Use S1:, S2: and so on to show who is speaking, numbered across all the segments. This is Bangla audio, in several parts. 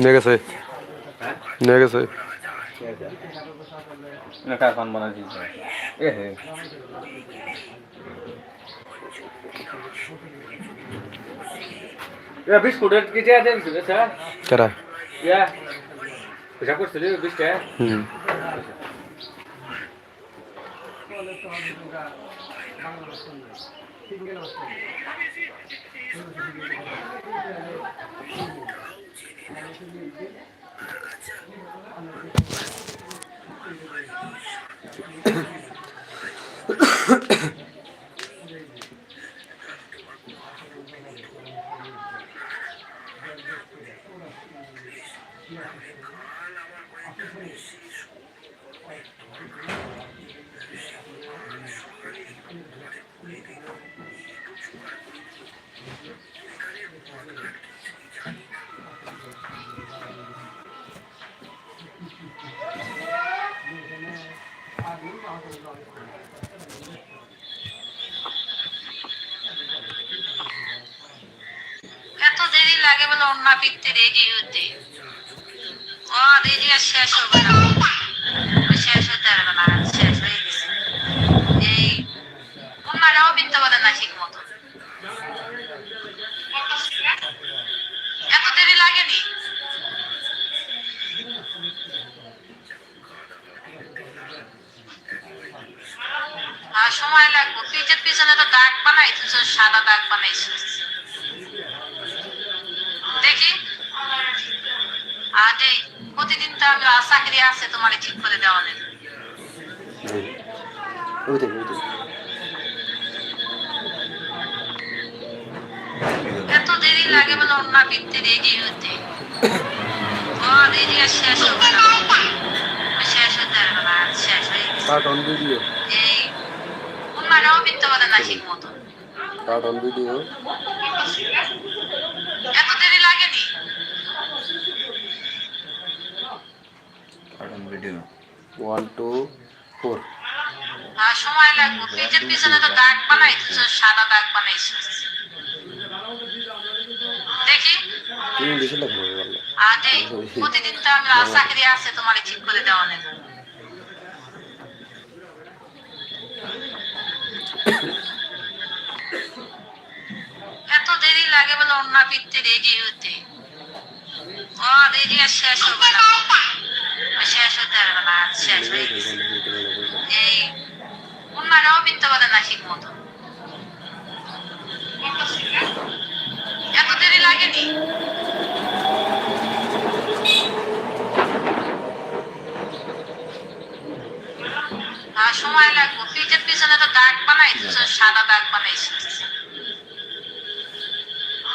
S1: नेगेसे नेगेसे इनका कौन
S2: बना चीज़ है। ये है ये बिस्कुट कीजिए आज बिस्कुट सर।
S1: करा
S2: या। पैसा कुछ तो
S1: चलिए
S3: बिस्कुट है? हम्म। Thank you. এত লাগে বলে অন্য পিকতে রেডি হতে ও রেডি আর শেষ হবে না। শেষ হতে পারবে না, শেষ হয়ে গেছে। এই অন্যরাও বিনতে পারে না ঠিক মতো। এত দেরি লাগেনি? সময় লাগবে। পিঠের পিছনে তো দাগ বানাইছিস সাদা দাগ বানাইছিস দেখি আজ এই প্রতিদিন তো আমি চাকরি আছে তোমার ঠিক করে দেওয়া
S1: ওইটাই
S3: এত দেরি লাগে বলে অন্য বিকতে রেডি হতে। শেষ না। শেষ হতে শেষ হয়ে গেছে। এই অন্যরাও বিকতে পারে না ঠিক মতো
S1: ভিডিও
S3: এত দেরি লাগেনি
S2: কারণ ভিডিও
S1: ওয়ান টু ফোর
S3: সময় লাগবে। পিঠের পিছনে তো দাগ বানাইছিস সাদা দাগ বানাইছিস দেখি।
S1: ইংলিশে লাগবে বলল
S3: প্রতিদিন তো আমি চাকরি আছে তোমার ঠিক করে দেওয়া নেই। এত দেরি লাগে বলে অন্য পিঠতে রেডি হতে রেডি আর শেষ হবে না। শেষ হতে পারবে না শেষ হয়ে গেছে এই লাগেনি আর সময় লাগবে পিঠের পিছনে তো দাগ বানাইছিস সাদা দাগ বানাইছিস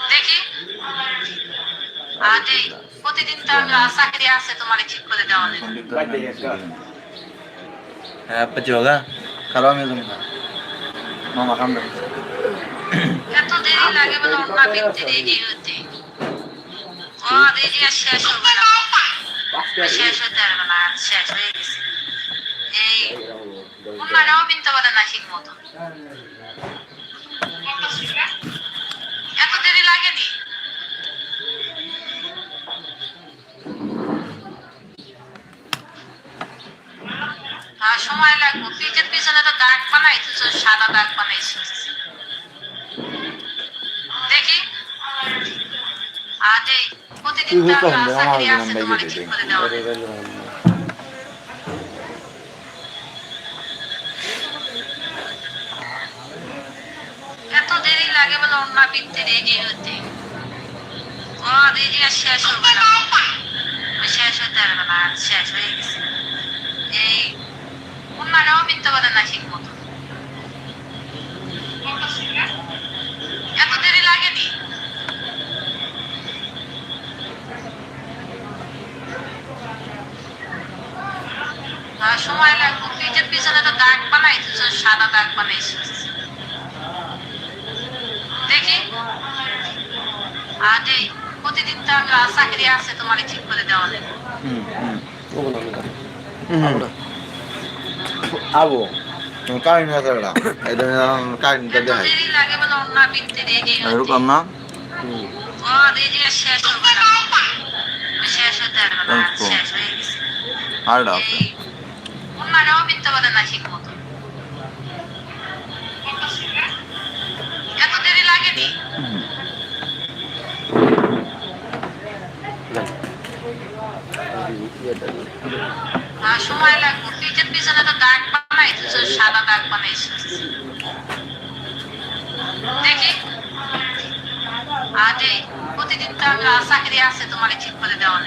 S3: দেখি এই প্রতিদিন তো চাকরি আছে তোমার ঠিক করে দেওয়া
S2: হ্যাঁ আপনি হোগা খারাপ আমি তুমি মামা কাম
S3: এত দেরি লাগে বলে অন্য ব্যক্তি রেডি হতে? ও রেডি আর শেষ হবে না। শেষ হতে পারবে না শেষ হয়ে গেছে। এই অন্যরাও বিনতে পারে না ঠিক মতো এত দেরি লাগেনি আর সময় লাগবে। পিঠের পিছনে তো দাগ বানাইছিস সাদা দাগ বানাইছিস দেখি। আজ প্রতিদিন তো। ঠিক করে দেওয়া এত দেরি লাগে বলে অন্য পিনতে রেডি হতে। ও রেডি আর শেষ হবে না। শেষ হতে পারবে না শেষ হয়ে গেছে। এই অন্যরাও মিথ্যা বলে না মতো এত দেরি লাগেনি সময় লাগবে পিছনে তো দাগ বানাইছিস সাদা দাগ বানাইছিস দেখি আজ প্রতিদিন তো আমরা চাকরি আছে তোমার ঠিক করে দেওয়া নেই
S2: হুম হুম
S1: ও না না
S2: হুম আবো। কাহিনী আছে এটা এটা কাহিনীটা
S3: এত
S2: দেখাই এরকম না?
S3: আর না শেষ হতে পারবে না আর শেষ হয়ে গেছে
S2: আর এটা আছে
S3: এই অন্যরাও মিথ্যা বলে না ঠিক মতো এত দেরি লাগেনি
S2: হুম
S3: আর সময় লাগবে। পিঠের পিছনে তো দাগ বানাইছিস সাদা দাগ বানাইছিস দেখি। প্রতিদিন চাকরি আছে তোমার ঠিক করে দেওয়া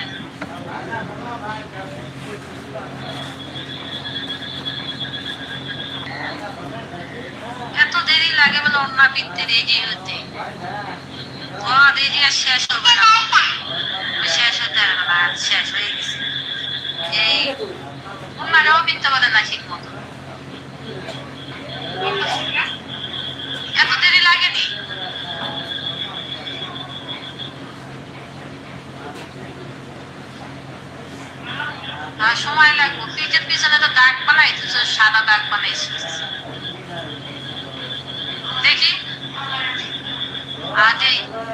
S3: এত দেরি লাগে বলে অন্য পিনতে রেডি হতে। শেষ হবে শেষ হতে পারবে না, শেষ হয়ে অন্যরাও মিথ্যা বলে না ঠিক মতো এত দেরি লাগেনি আর সময় লাগবে পিঠের পিছনে তো দাগ বানাইছিস সাদা দাগ বানাইছিস দেখি আজ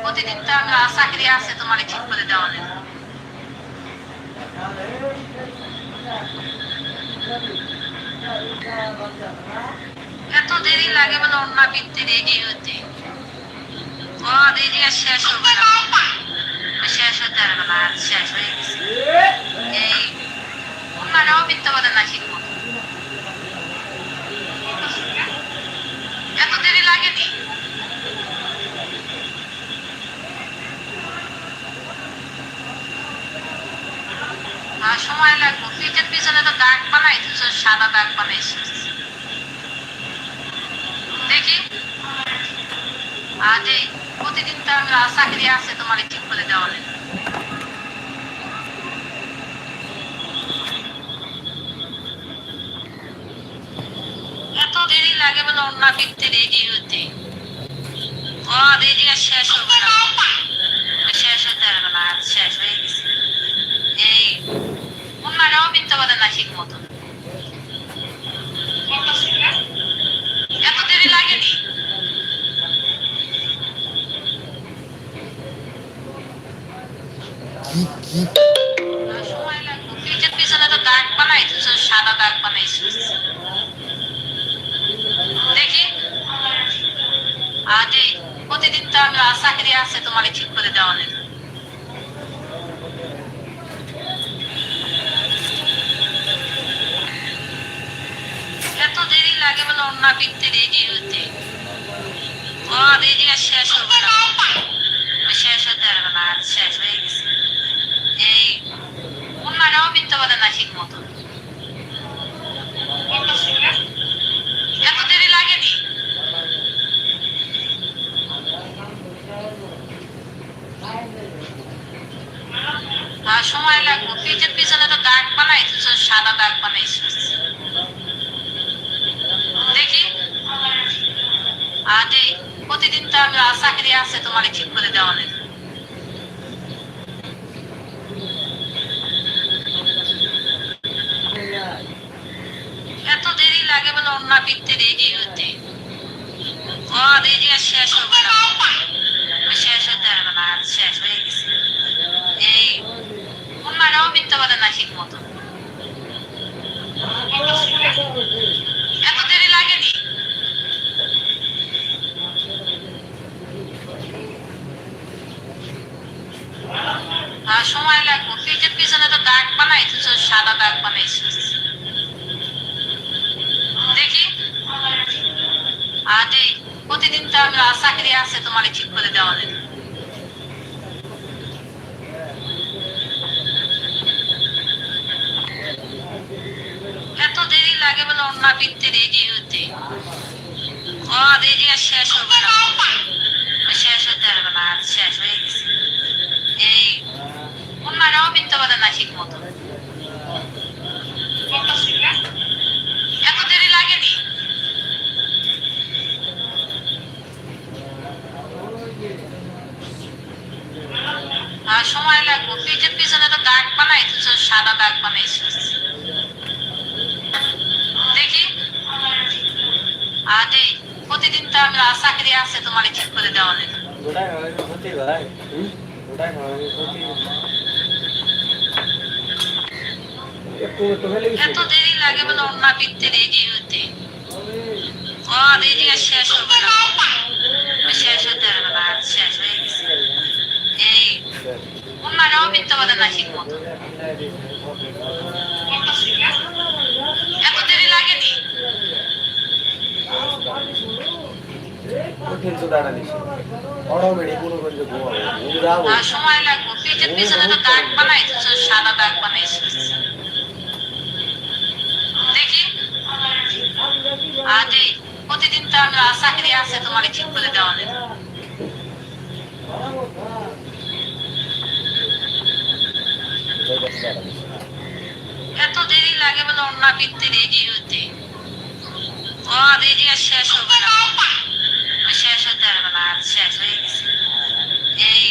S3: প্রতিদিন তো চাকরি আছে তোমার ঠিক করে দেওয়া নেই। এত দেরি লাগে মানে অন্য পিনতে রেডি হতে? ও রেডি আর শেষ হবে না। শেষ হতে আর শেষ হয়ে গেছে। এই অন্যরাও মিথ্যা বলে না ঠিক মতো এত দেরি লাগেনি আর সময় লাগবে পিঠের পিছনে তো দাগ বানাইছিস সাদা দাগ বানাইছিস দেখি। আজ প্রতিদিন তো আমরা চাকরি আছে তোমার ঠিক করে দেওয়া এত দেরি লাগে বলে অন্য পিঠতে রেডি হতে। রেডি আর শেষ হবে না। শেষ হতে পারবে না শেষ হয়ে এত দেরি লাগেনি সময় পিছনে তো দাগ সাদা দাগ দেখি আজ প্রতিদিন তো আমরা চাকরি আছে তোমার ঠিক করে দেওয়া নেই এত দেরি রেডি হতে। শেষ হবে না। শেষ হতে পারবে না শেষ হয়ে গেছে। এই না ঠিক মতো। এত দেরি লাগেনি? আর সময় লাগবে। পিছনে তো দাগ বানাইছিস সাদা দাগ বানাইছিস দেখি আজ এই প্রতিদিন তো চাকরি আছে তোমার ঠিক করে দেওয়া নেই। এত দেরি লাগে বলে অন্য পিঠতে রেডি হতে। ও রেডি আর শেষ হবে শেষ হতে পারবে না, আর শেষ হয়ে গেছে। এই অন্যরাও মিথ্যা বলে না ঠিক মতো এত দেরি লাগেনি সময় লাগবে। ফ্রিজের পিছনে তো দাগ বানাইছিস সাদা দাগ বানাইছিস দেখি। আজ প্রতিদিন তো আমি চাকরি আছে তোমার ঠিক করে দেওয়া নেই এত দেরি লাগে বলে অন্য পিত্তে রেডি হতে। রেডি আর শেষ হবে না। শেষ হতে পারবে না শেষ হয়ে গেছে এই অন্যরাও পিত্তে পারে না ঠিক মতো এত দেরি লাগেনি আর সময় লাগবে। ফ্রিজের পিছনে তো দাগ সাদা দাগ বানাইছিস দেখি। আজ প্রতিদিন তো আমি চাকরি আছে তোমার ঠিক করে দেওয়া নেই।
S2: গোটাই হয় ভাই? গোটাই হয়।
S3: এত দেরি লাগে বলে অন্য পিত্তে রেডি হতে। ও রেডি আর শেষ হবে না। শেষ হতে পারবে না শেষ হয়ে গেছে। এই অন্যরাও পিত্তে পারে না ঠিক মতো। এত দেরি লাগেনি?
S2: কঠিন তো দাঁড়ানিস অটোমেটিক কোনো করে ঘুমাবো ঘুম যাব
S3: সময় লাগবে। পিছনে তো দাগ বানাইছিস সাদা দাগ বানাইছিস দেখি আজ এই প্রতিদিন তো আমি চাকরি আছে তোমার ঠিক করে দেওয়া এত দেরি লাগে বলে অন্য পিত্তে রেডি হতে। ও রেডি আর শেষ হবে না। শেষ হতে পারবে না আর শেষ হয়ে গেছে। এই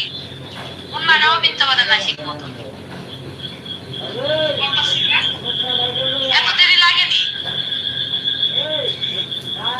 S3: অন্যরাও পিত্তে পারে না, ঠিক মতো এত দেরি লাগেনি আর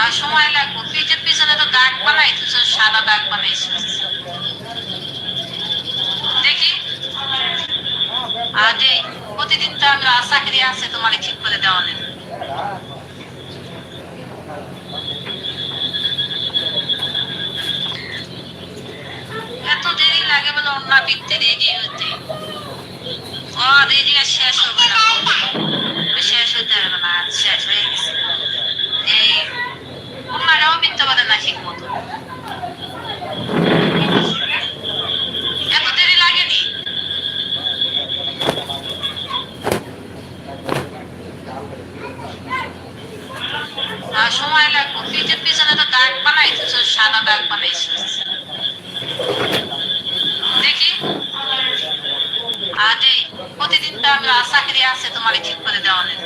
S3: আর সময় লাগবে। ফ্রিজের পিছনে তো দাগ বানাইছিস সাদা দাগ বানাইছিস দেখি। আজ প্রতিদিন তো আমি চাকরি আছে, তোমার ঠিক করে দেওয়া নেই এত দেরি না। না ঠিক মতো এত দেরি লাগেনি? সময় লাগবে ফ্রিজের পিছনে তো দাগ বানাইছিস সাদা দাগ বানাইছিস দেখি আজ এই প্রতিদিন তো আমি চাকরি আছে তোমার ঠিক করে দেওয়া নেই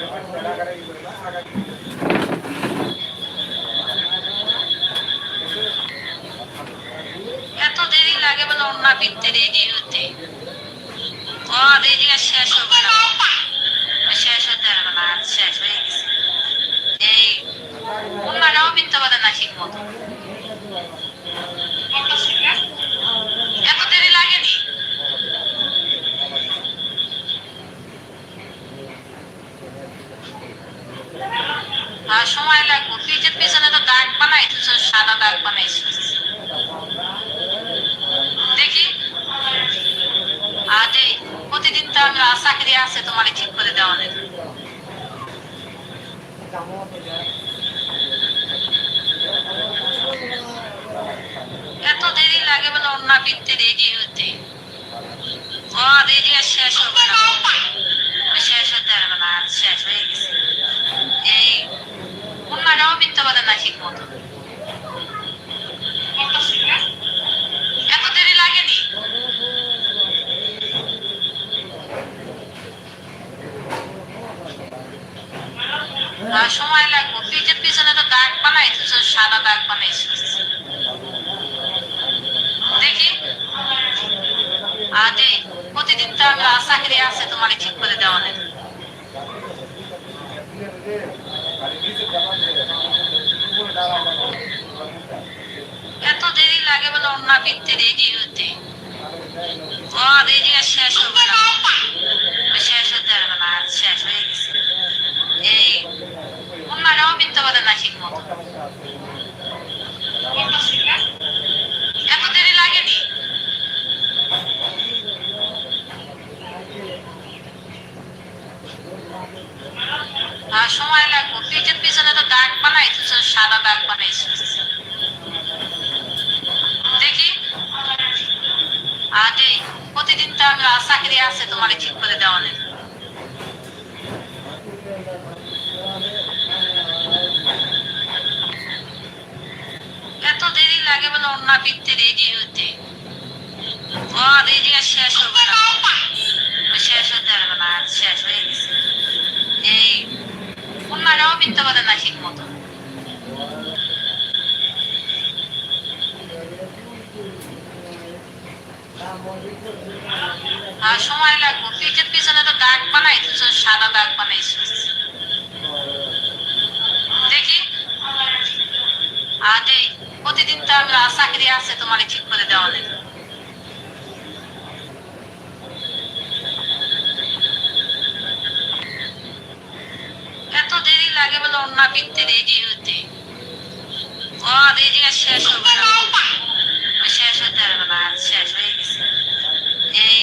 S3: এত দেরি লাগে বলে অন্য পিত্তে রেডি হতে ও রেডি আর শেষ হবে না শেষ হতে পারবে না আর শেষ হয়ে গেছে এই অন্যরাও পিত্তে পারে না ঠিক মতো এত দেরি লাগেনি আর সময় লাগবে ফ্রিজের পিছনে তো দাগ বানাইছিস সাদা দাগ বানাইছিস দেখি আজ এই প্রতিদিন তো আমি চাকরি আছে তোমার ঠিক করে দেওয়া নেই। এত দেরি লাগে বলে অন্য পিত্তে রেডি হতে। রেডি আর শেষ হবে না। শেষ হতে পারবে না শেষ হয়ে গেছে। এই অন্যরাও পিত্তে পারে না ঠিক মতো সময় লাগবো। পিঠের পিছনে তো দাগ বানাইছিস সাদা দাগ বানাইছিস। দেখি। আজ প্রতিদিন তো আমি চাকরি আছে তোমার ঠিক করে দেওয়া নেই। এত দেরি লাগে বলে অন্য ভিত্তির এগিয়ে হতে। তোমার এরিয়া শেষ হবে অন্যরাও মিথ্যা বলে না। ঠিক এত দেরি লাগেনি সময় লাগবে। পিঠের পিছনে তো দাগ বানাইছিস সাদা দাগ বানাইছিস। দেখি। আদে প্রতিদিন তো আমি চাকরি আছে, তোমার ঠিক করে দেওয়া নেই এত দেরি লাগে বলে অন্য পিঠতে রেডি হতে আর শেষ হবে না শেষ হতে পারবে না শেষ হয়ে গেছে। এই অন্যরাও না ঠিক মতো। আর সময় লাগবে। পিঠের পিছনে তো দাগ বানাইছিস সাদা দাগ বানাইছিস দেখি আদে প্রতিদিন তো আমি চাকরি আছে তোমার ঠিক করে দেওয়া নেই এত দেরি লাগে বলে অন্য পিঠতে রেডি হতে ও রেডি আর শেষ হবে না ওই শেষ হতে পারবে না আর শেষ হয়ে গেছে এই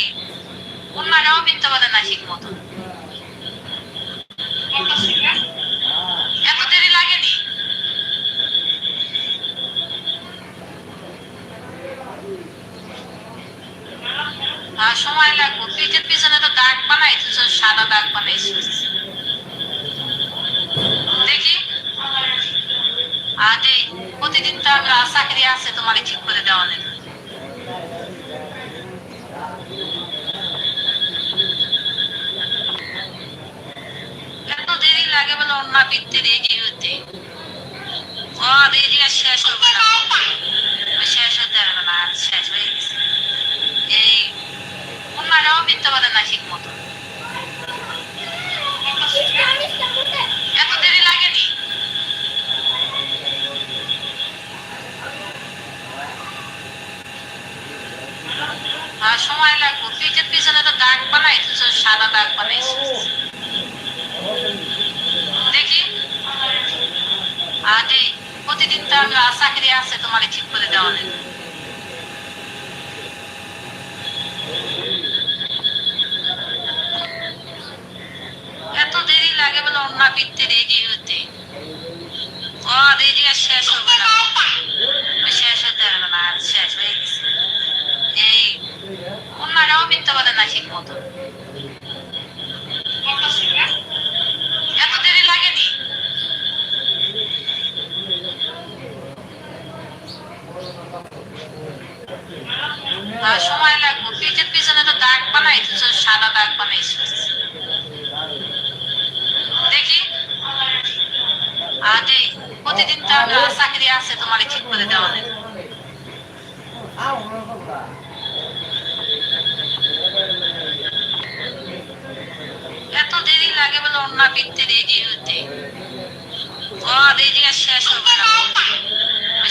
S3: অন্যরাও মিথ্যা বলে না ঠিক মতো এত দেরি লাগেনি আর সময় লাগবে পিঠের পিছনে তো দাগ বানাইছিস সাদা দাগ বানাইছিস দেখি। আদে প্রতিদিন তো চাকরি আছে তোমার ঠিক করে দেওয়া নেই। এত দেরি লাগে বলে অন্য পিঠতে রেডি হতে। ও রেডি আর শেষ হবে না। শেষ হতে পারবে না শেষ হয়ে গেছে। এই, অন্যরাও মিথ্যা বলে না ঠিক মতো সময় লাগবো। পিঠের পিছনে তো দাগ বানাইছিস সাদা দাগ বানাইছিস দেখি আদে প্রতিদিন তো আমি চাকরি আছে তোমার ঠিক করে দেওয়া নেই এত দেরি লাগে বলে অন্য পিঠতে রেডি হতে ও রেডি আর শেষ হবে না ওই শেষ হতে পারবে না আর শেষ হয়ে গেছে এই অন্যরাও মিথ্যা বলে না ঠিক মতো এত দেরি লাগেনি আর সময় লাগবে পিঠের তো দাগ বানাইছিস সাদা দাগ বানাইছিস দেখি আদে প্রতিদিন তো আমি চাকরি আছে তোমার ঠিক করে দেওয়া এত দেরি লাগে বলে অন্য পিঠতে রেডি হতে ও রেডি আর শেষ হবে না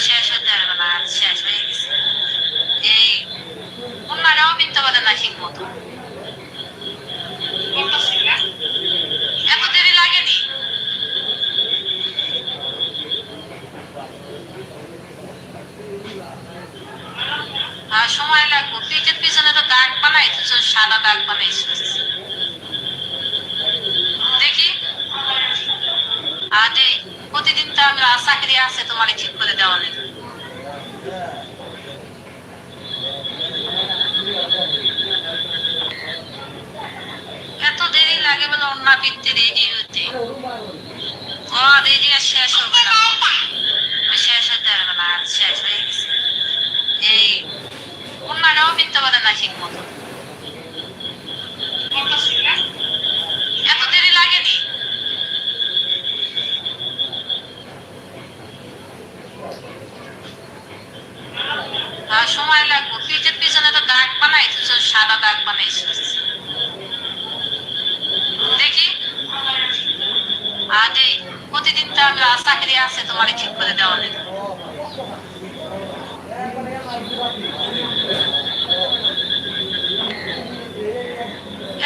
S3: শেষ হতে পারবে না শেষ হয়ে অন্যরাও মিথ্যা বলে না ঠিক মতো এত আর সময় লাগবে পিঠের পিছনে তো দাগ বানাইছিস সাদা দাগ বানাইছিস দেখি আদে প্রতিদিন তো আমি চাকরি আছে তোমার ঠিক করে দেওয়া নেই এত হতে। শেষ হবে না। শেষ হতে পারবে না শেষ হয়ে গেছে। এই অন্যরাও বলে না ঠিক মতো। এত দেরি লাগেনি? সময় লাগবো। ফ্রিজের পিছনে তো দাগ বানাইছিস সাদা দাগ বানাইছিস দেখি আজ এই প্রতিদিন তো আমি চাকরি আছে তোমার ঠিক করে দেওয়া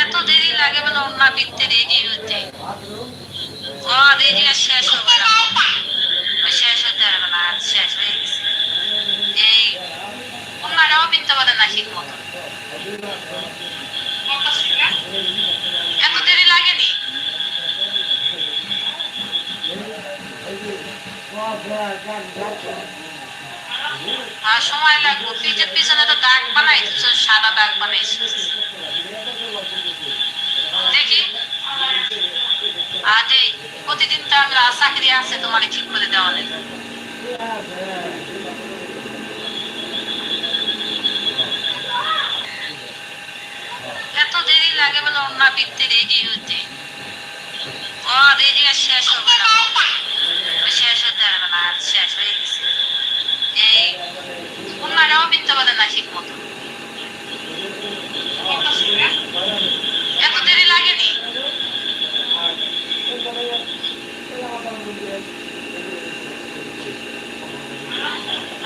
S3: এত দেরি লাগে বলে অন্য বিকতে রেডি হতে। রেডি আর শেষ হবে না। শেষ হতে পারবে না, আর শেষ হয়ে গেছে। এই অন্যরাও বিকতে পারে না ঠিক মতো এত দেরি লাগেনি আর সময় লাগবে ফ্রিজের পিছনে তো দাগ বানাইছিস সাদা দাগ বানাইছিস দেখি। আজ প্রতিদিন তো আমি চাকরি আছে তোমার ঠিক করে দেওয়া এত দেরি লাগে বলে অন্য বিকতে রেডি হতে ও, রেডি শেষ হবে শেষ আর শেষ হয়ে গেছে এই বিকতে পারে না ঠিক মতো এত দেরি লাগেনি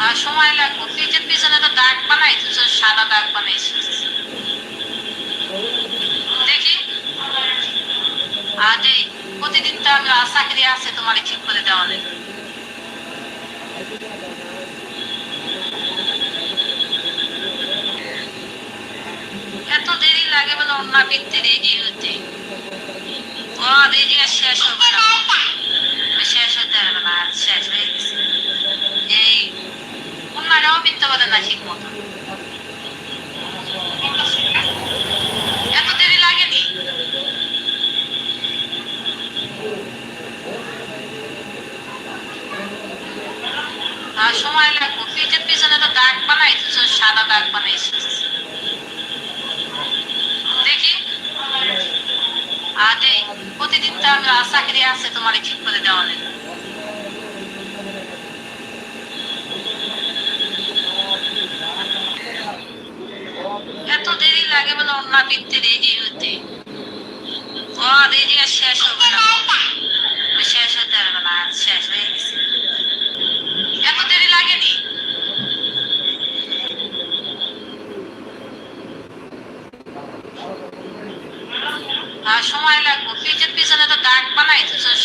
S3: আর সময় লাগবে ফ্রিজের পিছনে তো দাগ বানাইছিস সাদা দাগ বানাইছিস দেখি আজ প্রতিদিন তো আমি চাকরি আছে তোমার ঠিক করে দেওয়া নেই। এত দেরি লাগে বলে অন্য বিকতে রেডি হতে। রেডি আর শেষ হবে না। শেষ হতে পারবে না, শেষ হয়ে গেছে। এই, অন্যরাও বৃত্ত পারে না ঠিক মতো এত দেরি লাগেনি আর সময় লাগবে। ফ্রিজের পিছনে তো দাগ বানাইছিস সাদা দাগ বানাইছিস দেখি। আজ প্রতিদিন তো আমি চাকরি আছে, তোমার ঠিক করে দেওয়া এত দেরি লাগে বলে অন্য বিকতে রেডি হতে ও রেডি আর শেষ হবে না ও শেষ হতে পারবে না আর শেষ হয়ে গেছে এত দেরি লাগেনি আর সময় লাগবে। ফ্রিজের পিছনে তো দাগ বানাইছিস